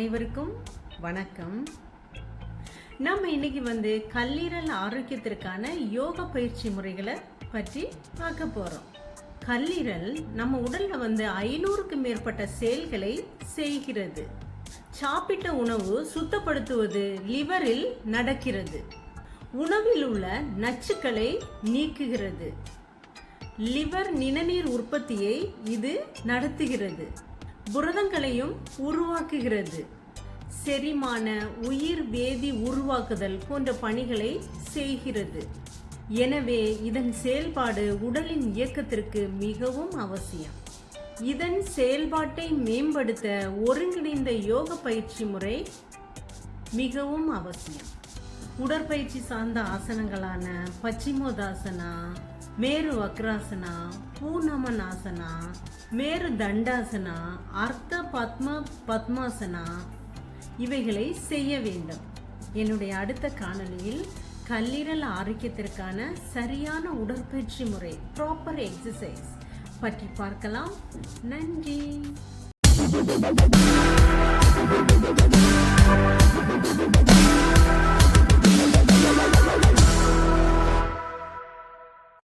அனைவருக்கும் வணக்கம். நம்ம இன்னைக்கு வந்து கல்லீரல் ஆரோக்கியத்திற்கான யோக பயிற்சி முறைகளை பற்றி பார்க்க போறோம். கல்லீரல் நம்ம உடல்ல வந்து ஐநூறுக்கு மேற்பட்ட செயல்களை செய்கிறது. சாப்பிட்ட உணவு சுத்தப்படுத்துவது லிவரில் நடக்கிறது. உணவில் உள்ள நச்சுக்களை நீக்குகிறது. லிவர் நிணநீர் உற்பத்தியை இது நடத்துகிறது. புரதங்களையும் உருவாக்குகிறது. செரிமான உயிர் வேதி உருவாக்குதல் போன்ற பணிகளை செய்கிறது. எனவே இதன் செயல்பாடு உடலின் இயக்கத்திற்கு மிகவும் அவசியம். இதன் செயல்பாட்டை மேம்படுத்த ஒருங்கிணைந்த யோக பயிற்சி முறை மிகவும் அவசியம். உடற்பயிற்சி சார்ந்த ஆசனங்களான பச்சிமோதாசனா மேரு வக்ராசனா பூநமனாசனா மேரு தண்டாசனா அர்த்த பத்ம பத்மாசனா இவைகளை செய்ய வேண்டும். என்னுடைய அடுத்த காணொலியில் கல்லீரல் ஆரோக்கியத்திற்கான சரியான உடற்பயிற்சி முறை ப்ராப்பர் எக்ஸசைஸ் பற்றி பார்க்கலாம். நன்றி.